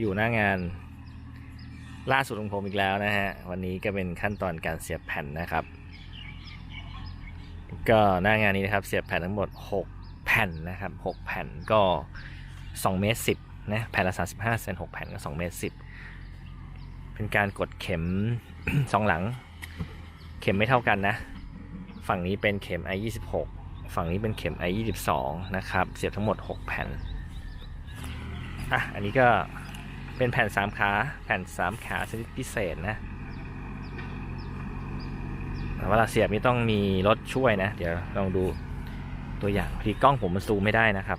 อยู่หน้างาน ล่าสุดของผมอีกแล้วนะฮะ วันนี้ก็เป็นขั้นตอนการเสียบแผ่นนะครับ ก็หน้างานนี้นะครับ เสียบแผ่นทั้งหมด 6 แผ่นนะครับ 6 แผ่นก็2เมตร10นะแผ่นละ35เซน6แผ่นก็2เมตร10เป็นการกดเข็มสองหลัง เข็มไม่เท่ากันนะ ฝั่งนี้เป็นเข็ม i 26ฝั่งนี้เป็นเข็ม i 22นะครับ เสียบทั้งหมด 6 แผ่นอะ อันนี้ก็ เป็นแผ่นสามขา แผ่นสามขาชนิดพิเศษนะแต่เวลาเสียบนี่ต้องมีรถช่วยนะ เดี๋ยวลองดูตัวอย่างพอดีกล้องผมมันซูมไม่ได้นะครับ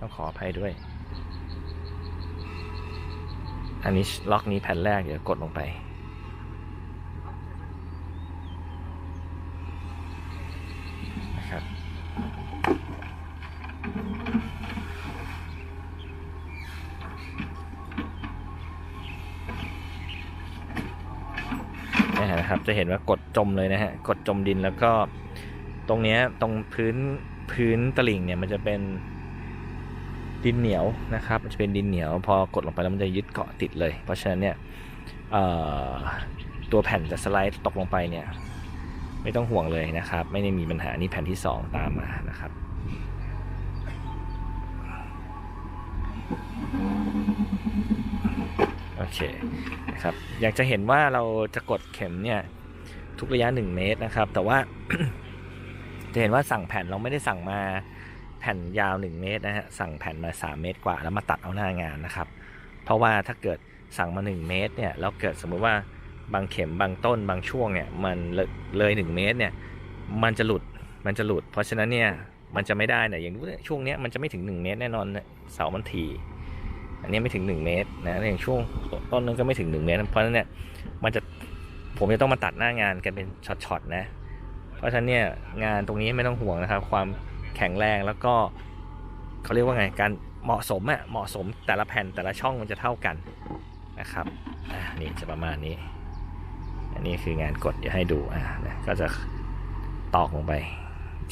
ต้องขออภัยด้วย อันนี้ล็อกนี้แผ่นแรกเดี๋ยวกดลงไป นะครับ นะครับ จะเห็นว่ากดจมเลยนะฮะ กดจมดินแล้วก็ตรงเนี้ยตรงพื้นพื้นตลิ่งเนี่ยมันจะเป็นดินเหนียวนะครับ มันจะเป็นดินเหนียว พอกดลงไปแล้วมันจะยึดเกาะติดเลย เพราะฉะนั้นเนี่ยตัวแผ่นจะสไลด์ตกลงไปเนี่ยไม่ต้องห่วงเลยนะครับ ไม่ได้มีปัญหานี่แผ่นที่ 2 ตามมานะครับ โอ เคนะครับอยากจะเห็นว่าเราจะกดเข็มเนี่ยทุกระยะ 1 เมตรนะครับ แต่ว่าจะเห็นว่าสั่งแผ่นเราไม่ได้สั่งมาแผ่นยาว 1 เมตรนะฮะสั่งแผ่นมา 3 เมตรกว่า แล้วมาตัดเอาหน้างานนะครับ เพราะว่าถ้าเกิดสั่งมา 1 เมตรเนี่ยแล้วเกิดสมมุติว่าบางเข็มบางต้นบางช่วงเนี่ยมันเลย 1 เมตรเนี่ยมันจะหลุดมันจะหลุด เพราะฉะนั้นเนี่ยมันจะไม่ได้เนี่ยอย่างช่วงเนี้ยมันจะไม่ถึง 1 เมตรแน่นอนเสามันที อันนี้ไม่ถึง 1 เมตรนะอย่างช่วงต้นนึงก็ไม่ถึง 1 เมตร เพราะฉะนั้นเนี่ยมันจะผมจะต้องมาตัดหน้างานกันเป็นช็อตๆนะ เพราะฉะนั้นเนี่ยงานตรงนี้ไม่ต้องห่วงนะครับ ความแข็งแรงแล้วก็เขาเรียกว่าไงการเหมาะสมอะเหมาะสมแต่ละแผ่นแต่ละช่องมันจะเท่ากันนะครับนี่จะประมาณนี้ อันนี้คืองานกดเดี๋ยวให้ดูอ่านะก็จะตอกลงไป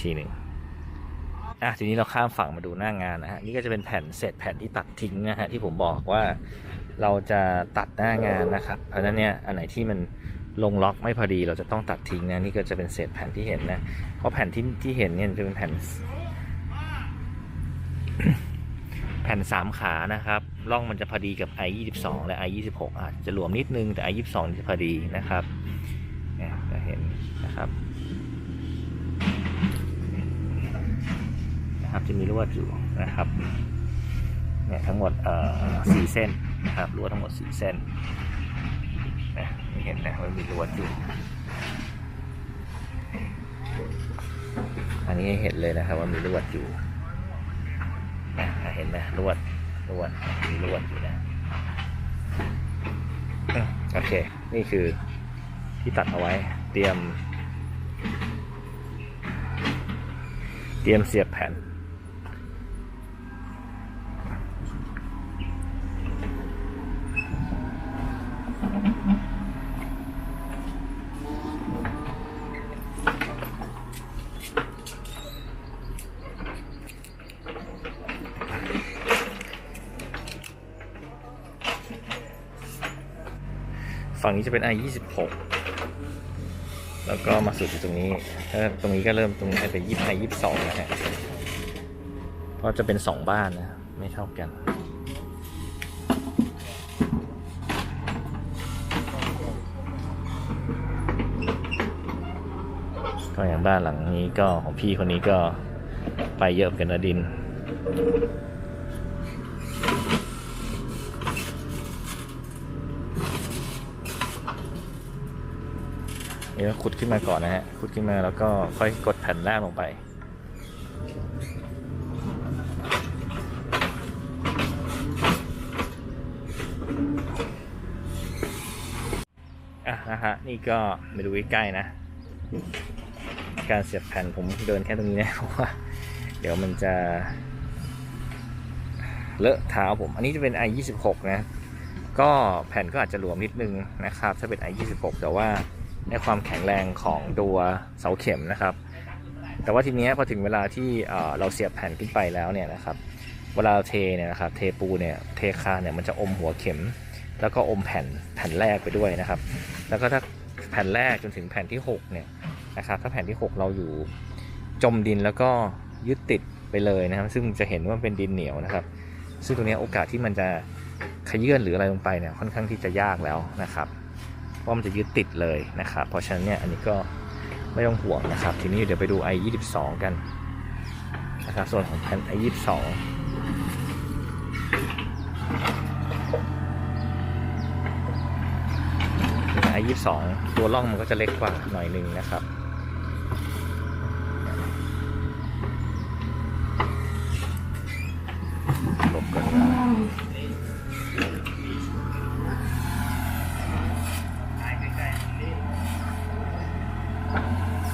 ทีหนึ่ง อะทีนี้เราข้ามฝั่งมาดูหน้างานนะฮะนี่ก็จะเป็นแผ่นเศษแผ่นที่ตัดทิ้งนะฮะที่ผมบอกว่าเราจะตัดหน้างานนะครับ เพราะฉะนั้นเนี่ยอันไหนที่มันลงล็อกไม่พอดีเราจะต้องตัดทิ้งนะนี่ก็จะเป็นเศษแผ่นที่เห็นนะเพราะแผ่นที่ที่เห็นเนี่ยจะเป็นแผ่น แผ่นสามขานะครับร่องมันจะพอดีกับ i 2 2และ i 2 6อาจจะหลวมนิดนึงแต่ i 2 2จะพอดีนะครับเนี่ยจะเห็นนะครับ นะครับ จะมีลวดอยู่นะครับเนี่ยทั้งหมดเอ่อสี่เส้นนะครับลวดทั้งหมดสี่เส้นนะเห็นนะว่ามีลวดอยู่ อันนี้เห็นเลยนะครับว่ามีลวดอยู่นะเห็นไหมลวดลวดมีลวดอยู่นะโอเค นี่คือที่ตัดเอาไว้เตรียม เตรียมเสียบแผ่น ฝั่งนี้จะเป็น i 26 แล้วก็มาสุดที่ตรงนี้ถ้าตรงนี้ก็เริ่มตรงนี้เป็นยี่ไอยี่สองนะฮะเพราะจะเป็นสองบ้านนะ ไม่เท่ากัน ก็อย่างบ้านหลังนี้ก็ของพี่คนนี้ก็ไปเยอะกันนะดิน นี่ก็ขุดขึ้นมาก่อนนะฮะ ขุดขึ้นมาแล้วก็ค่อยกดแผ่นแรกลงไป อะนะฮะ นี่ก็ไปดูใกล้ๆนะ การเสียบแผ่นผมเดินแค่ตรงนี้นะเพราะว่า เดี๋ยวมันจะเลอะเท้าผม อันนี้จะเป็น i 2 6นะ ก็แผ่นก็อาจจะหลวมนิดนึงนะครับ ถ้าเป็น i 2 6แต่ว่า ในความแข็งแรงของตัวเสาเข็มนะครับ แต่ว่าทีนี้พอถึงเวลาที่เราเสียบแผ่นขึ้นไปแล้วเนี่ยนะครับเวลาเทเนี่ยนะครับเทปูเนี่ยเทคาเนี่ยมันจะอมหัวเข็ม แล้วก็อมแผ่นแผ่นแรกไปด้วยนะครับ แล้วก็ถ้าแผ่นแรกจนถึงแผ่นที่6เนี่ยนะครับถ้าแผ่นที่ 6 เราอยู่จมดินแล้วก็ยึดติดไปเลยนะครับ ซึ่งจะเห็นว่าเป็นดินเหนียวนะครับ ซึ่งตรงนี้โอกาสที่มันจะขยื่นหรืออะไรลงไปเนี่ยค่อนข้างที่จะยากแล้วนะครับ เพรามันจะยึดติดเลยนะครับเพราะฉะนั้นเนี่ยอันนี้ก็ไม่ต้องห่วงนะครับ ทีนี้เดี๋ยวไปดู i 2 2กันนะครับส่วนของแผ่น i 2 2ไอยี่สองตัวร่องมันก็จะเล็กกว่าหน่อยหนึ่งนะครับลบกันนะ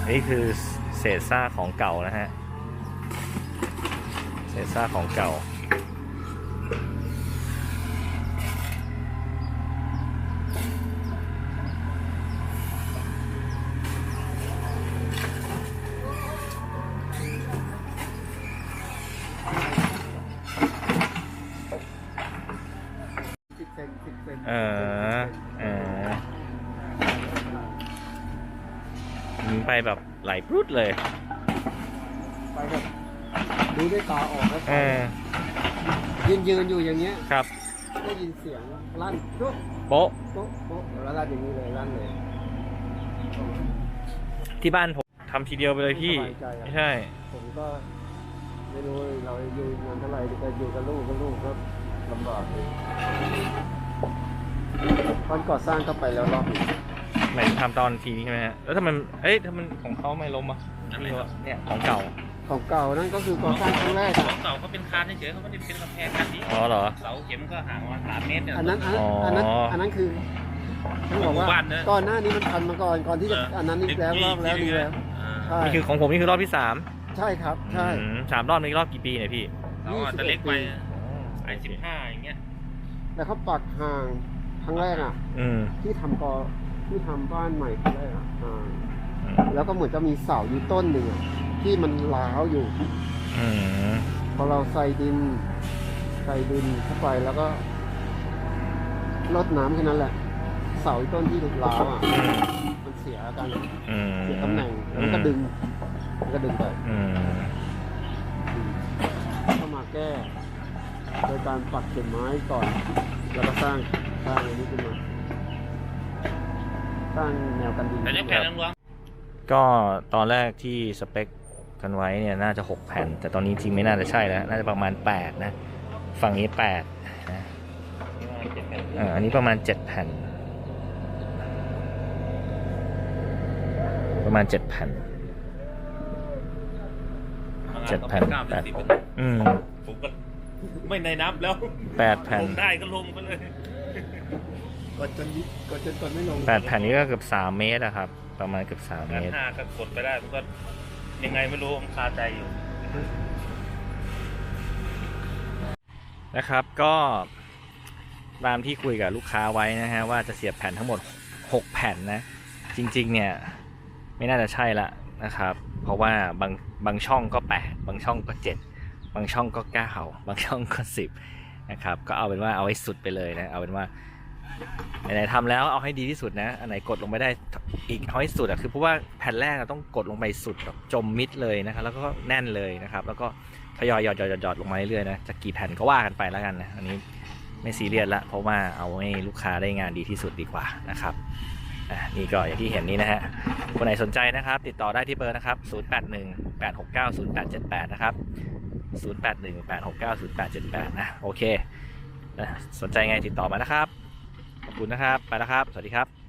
นี่คือเศษซากของเก่านะฮะ เศษซากของเก่าสิบเซนสิบเซนเออเออยิง ไปแบบไหลปรุดเลย ไปแบบดูด้วยตาออกว่าเออยืนยืนอยู่อย่างเงี้ย ครับได้ยินเสียงลั่นโป๊ะโป๊ะโป๊ะโป๊ะแล้วลั่นอย่างนี้เลยลั่นเลยที่บ้านผมทำทีเดียวไปเลยพี่ไม่สบายใจอะไม่ใช่ ผมก็ไม่รู้เราอยู่งานเท่าไหร่แต่อยู่กับลูกกับลูกก็ลำบากเลยตอนก่อสร้างก็ไปแล้วรอบหนึ่ง หมายถึงทำตอนทีนี้ใช่ไหมฮะแล้วถ้ามันเอ้ยถ้ามันของเขาไม่ล้มอะเนี่ยของเก่าของเก่านั่นก็คือก่อสร้างครั้งแรกขอะองเก่าเขาเป็นคานเฉยๆเขาไม่ได้เป็นกำแพงกันนี้อ๋อเหรอ เสาเข็มก็ห่างประมาณสามเมตรเนี่ย อันนั้นอันนั้นอ๋ออัอันนั้นอันนั้นคือต้องบอกว่าหมู่บ้านเนอะก่อนหน้านี้มันทันมาก่อนก่อนที่จะอันนั้นนี่แล้วรอบแล้วดีแล้วอ่าใช่นี่คือของผมนี่คือรอบที่สามใช่ครับใช่ อืมสามรอบนี่รอบกี่ปีเนี่ยพี่เราอาจจะเล็กไปไอ้สิบห้าอย่างเงี้ยแล้วเขาปักห่างครั้งแรกอะ อืมที่ทำกอ ที่ทำบ้านใหม่ครั้งแรกอะห่างอืมแล้วก็เหมือนจะมีเสาอยู่ต้นหนึ่งอะที่มันล้าวอยู่ อืมพอเราใส่ดิน ใส่ดินเข้าไปแล้วก็ลดน้ำแค่นั้นแหละ เสาอีกต้นที่ล้าวอะ มันเสียกันอืมเสียตำแหน่งแล้วมันก็ดึงมันก็ดึงไปอืมเข้ามาแก้ โดยการปักเข็มไม้ก่อน แล้วก็สร้างสร้างอันนี้ขึ้นมา สร้างแนวกันดินแต่เนี่ยแผ่นรวงก็ตอนแรกที่สเปคกันไว้เนี่ยน่าจะ 6 แผ่น แต่ตอนนี้จริงไม่น่าจะใช่แล้ว น่าจะประมาณ 8 นะ ฝั่งนี้8นะเอ่ออันนี้ประมาณ 7 แผ่น ประมาณ 7 แผ่นเจ็ดแผ่นเก้าแปดสิบอืมผมก็ไม่ในนับแล้ว8แผ่นลงได้ก็ลงไปเลย กดจนกดจนกดไม่ลง8แผ่นนี้ก็เกือบ3เมตรอะครับ ประมาณเกือบ3เมงานตร ห้าก็กดไปได้ผมก็ยังไงไม่รู้ผมคาใจอยู่ นะครับก็ตามที่คุยกับลูกค้าไว้นะฮะว่าจะเสียบแผ่นทั้งหมด 6 แผ่นนะ จริงๆเนี่ยไม่น่าจะใช่ละนะครับ เพราะว่าบางบางช่องก็ 8 บางช่องก็ 7 บางช่องก็ 9 บางช่องก็ 10นะครับก็เอาเป็นว่าเอาให้สุดไปเลยนะเอาเป็นว่า ไหนๆทำแล้วเอาให้ดีที่สุดนะ อันไหนกดลงไม่ได้อีกเอาให้สุดอะคือเพราะว่าแผ่นแรกเราต้องกดลงไปสุดจมมิดเลยนะครับแล้วก็แน่นเลยนะครับ แล้วก็ทยอยหยอดหยอดหยอดยอดลงมาเรื่อยๆนะจะกี่แผ่นก็ว่ากันไปแล้วกันนะอันนี้ไม่ซีเรียสละเพราะว่าเอาให้ลูกค้าได้งานดีที่สุดดีกว่านะครับนี่ก็อย่างที่เห็นนี้นะฮะคนไหนสนใจนะครับ ติดต่อได้ที่เบอร์นะครับ 081 869 0878 นะครับ 081 869 0878 นะโอเค สนใจไงติดต่อมานะครับ ขอบคุณนะครับ ไปแล้วครับ สวัสดีครับ